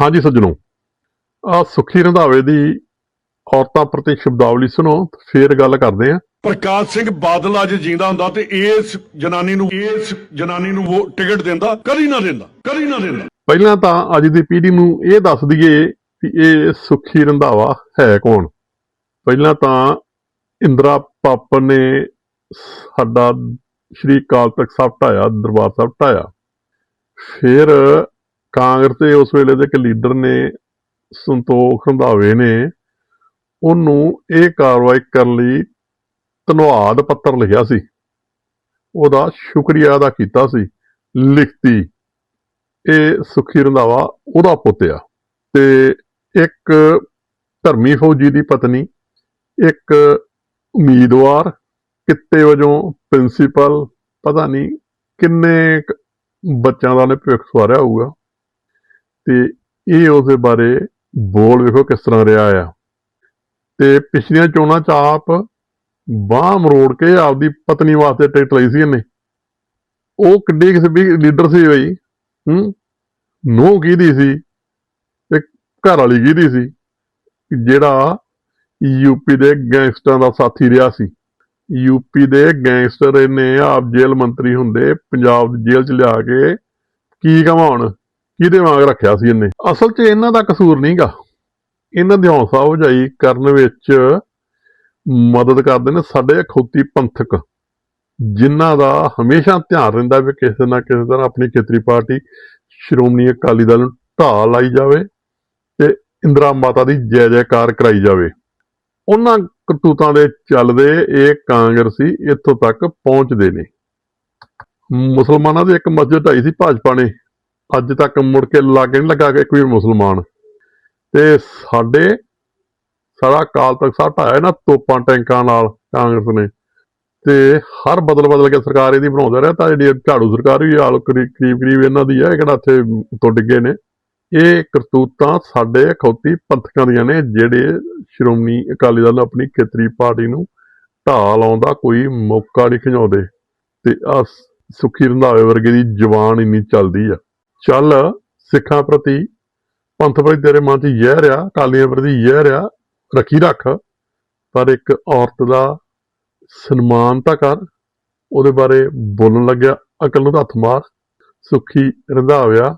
ਹਾਂਜੀ ਸੱਜਣੋ ਆ ਸੁਖੀ ਰੰਧਾਵੇ ਦੀ ਔਰਤਾਂ ਪ੍ਰਤੀ ਸ਼ਬਦਾਵਲੀ ਸੁਣੋ ਫੇਰ ਗੱਲ ਕਰਦੇ ਆ ਪ੍ਰਕਾਸ਼ ਸਿੰਘ ਬਾਦਲ ਅੱਜ ਜਿੰਦਾ ਹੁੰਦਾ ਤੇ ਇਸ ਜਨਾਨੀ ਨੂੰ ਇਸ ਜਨਾਨੀ ਨੂੰ ਉਹ ਟਿਕਟ ਦਿੰਦਾ ਕਦੀ ਨਾ ਦਿੰਦਾ ਕਦੀ ਨਾ ਦਿੰਦਾ। ਪਹਿਲਾਂ ਤਾਂ ਅੱਜ ਦੀ ਪੀੜ੍ਹੀ ਨੂੰ ਇਹ ਦੱਸ ਦਈਏ ਕਿ ਇਹ ਸੁਖੀ ਰੰਧਾਵਾ ਹੈ ਕੌਣ। ਪਹਿਲਾਂ ਤਾਂ ਇੰਦਰਾ ਪਾਪਨ ਨੇ ਸਾਡਾ ਸ਼੍ਰੀ ਅਕਾਲ ਤਖਤ ਸਾਹਿਬ ਢਾਇਆ ਦਰਬਾਰ ਸਾਹਿਬ ਢਾਇਆ। ਫਿਰ ਕਾਂਗਰਸ ਦੇ ਉਸ ਵੇਲੇ ਦੇ ਇੱਕ ਲੀਡਰ ਨੇ, ਸੰਤੋਖ ਰੰਧਾਵੇ ਨੇ, ਉਹਨੂੰ ਇਹ ਕਾਰਵਾਈ ਕਰਨ ਲਈ ਧੰਨਵਾਦ ਪੱਤਰ ਲਿਖਿਆ ਸੀ। ਉਹਦਾ ਸ਼ੁਕਰੀਆ ਅਦਾ ਕੀਤਾ ਸੀ, ਲਿਖਤੀ। ਇਹ ਸੁਖੀ ਰੰਧਾਵਾ ਉਹਦਾ ਪੁੱਤ ਆ। ਤੇ ਇੱਕ ਧਰਮੀ ਫੌਜੀ ਦੀ ਪਤਨੀ, ਇੱਕ ਉਮੀਦਵਾਰ, ਕਿੱਤੇ ਵਜੋਂ ਪ੍ਰਿੰਸੀਪਲ, ਪਤਾ ਨਹੀਂ ਕਿੰਨੇ ਕੁ ਬੱਚਿਆਂ ਦਾ ਨੇ ਭਵਿੱਖ ਸਵਾਰਿਆ ਹੋਊਗਾ। ਤੇ ਇਹ ਉਸਦੇ ਬਾਰੇ ਬੋਲ ਵੇਖੋ ਕਿਸ ਤਰ੍ਹਾਂ ਰਿਹਾ ਆ। ਤੇ ਪਿਛਲੀਆਂ ਚੋਣਾਂ ਚ ਆਪ ਬਾਹ ਮਰੋੜ ਕੇ ਆਪਦੀ ਪਤਨੀ ਵਾਸਤੇ ਟਿਕਟ ਲਈ ਸੀ ਇਹਨੇ। ਉਹ ਕਿੱਡੀ ਕਿਸੇ ਵੀ ਲੀਡਰ ਸੀ ਬਈ, ਹੂੰ? ਨੋ ਕਿਹਦੀ ਸੀ ਤੇ ਘਰ ਵਾਲੀ ਕਿਹਦੀ ਸੀ? ਜਿਹੜਾ ਯੂਪੀ ਦੇ ਗੈਂਗਸਟਰਾਂ ਦਾ ਸਾਥੀ ਰਿਹਾ ਸੀ। ਯੂਪੀ ਦੇ ਗੈਂਗਸਟਰ ਇਹਨੇ ਆਪ ਜੇਲ੍ਹ ਮੰਤਰੀ ਹੁੰਦੇ, ਪੰਜਾਬ ਦੀ ਜੇਲ੍ਹ ਚ ਲਿਆ ਕੇ ਕੀ ਕਮਾਉਣ? ਕਿਹਦੇ ਵਾਂਗ ਰੱਖਿਆ ਸੀ ਇਹਨੇ। ਅਸਲ 'ਚ ਇਹਨਾਂ ਦਾ ਕਸੂਰ ਨਹੀਂਗਾ। ਇਹਨਾਂ ਦੀ ਹੌਸਲਾ ਉਜਾਈ ਕਰਨ ਵਿੱਚ ਮਦਦ ਕਰਦੇ ਨੇ ਸਾਡੇ ਅਖੌਤੀ ਪੰਥਕ, ਜਿਨ੍ਹਾਂ ਦਾ ਹਮੇਸ਼ਾ ਧਿਆਨ ਰਹਿੰਦਾ ਵੀ ਕਿਸੇ ਨਾ ਕਿਸੇ ਤਰ੍ਹਾਂ ਆਪਣੀ ਖੇਤਰੀ ਪਾਰਟੀ ਸ਼੍ਰੋਮਣੀ ਅਕਾਲੀ ਦਲ ਨੂੰ ਢਾਹ ਲਾਈ ਜਾਵੇ ਤੇ ਇੰਦਰਾ ਮਾਤਾ ਦੀ ਜੈ ਜੈਕਾਰ ਕਰਾਈ ਜਾਵੇ। ਉਹਨਾਂ ਕਰਤੂਤਾਂ ਦੇ ਚੱਲਦੇ ਇਹ ਕਾਂਗਰਸੀ ਇੱਥੋਂ ਤੱਕ ਪਹੁੰਚਦੇ ਨੇ। ਮੁਸਲਮਾਨਾਂ ਦੀ ਇੱਕ ਮਸਜਿਦ ਢਾਈ ਸੀ ਭਾਜਪਾ ਨੇ। ਅੱਜ ਤੱਕ ਮੁੜ ਕੇ ਲਾਗੇ ਨਹੀਂ ਲੱਗਾ ਕਿ ਕੋਈ ਮੁਸਲਮਾਨ। ਤੇ ਸਾਡੇ ਸਾਰਾ ਕਾਲ ਤੱਕ ਸਾਹਿਬ ਢਾਇਆ ਨਾ ਤੋਪਾਂ ਟੈਂਕਾਂ ਨਾਲ ਕਾਂਗਰਸ ਨੇ। ਤੇ ਹਰ ਬਦਲ ਬਦਲ ਕੇ ਸਰਕਾਰ ਇਹਦੀ ਬਣਾਉਂਦਾ ਰਿਹਾ, ਤਾਂ ਜਿਹੜੀ ਝਾੜੂ ਸਰਕਾਰ ਵੀ ਹਾਲ ਕਰੀਬ ਕਰੀਬ ਇਹਨਾਂ ਦੀ ਹੈ ਕਿਹੜਾ ਇੱਥੇ ਤੋਂ ਡਿੱਗੇ ਨੇ। ਇਹ ਕਰਤੂਤਾਂ ਸਾਡੇ ਅਖੌਤੀ ਪੰਥਕਾਂ ਦੀਆਂ ਨੇ, ਜਿਹੜੇ ਸ਼੍ਰੋਮਣੀ ਅਕਾਲੀ ਦਲ ਆਪਣੀ ਖੇਤਰੀ ਪਾਰਟੀ ਨੂੰ ਢਾਹ ਲਾਉਣ ਦਾ ਕੋਈ ਮੌਕਾ ਨਹੀਂ ਖਿਜਾਉਂਦੇ ਤੇ ਆ ਸੁਖੀ ਰੰਧਾਵੇ ਵਰਗੇ ਦੀ ਜ਼ੁਬਾਨ ਇੰਨੀ ਚੱਲਦੀ ਆ। ਚੱਲ ਸਿੱਖਾਂ ਪ੍ਰਤੀ ਪੰਥ ਪ੍ਰਤੀ ਤੇਰੇ ਮਨ 'ਚ ਜ਼ਹਿਰ ਆ ਅਕਾਲੀਆਂ ਪ੍ਰਤੀ ਜ਼ਹਿਰ ਆ ਰੱਖੀ ਰੱਖ। ਪਰ ਇੱਕ ਔਰਤ ਦਾ ਸਨਮਾਨ ਤਾਂ ਕਰ, ਉਹਦੇ ਬਾਰੇ ਬੋਲਣ ਲੱਗਿਆ, ਅਕਲ ਨੂੰ ਹੱਥ ਮਾਰ, ਸੁਖੀ ਰੰਧਾਵਿਆ।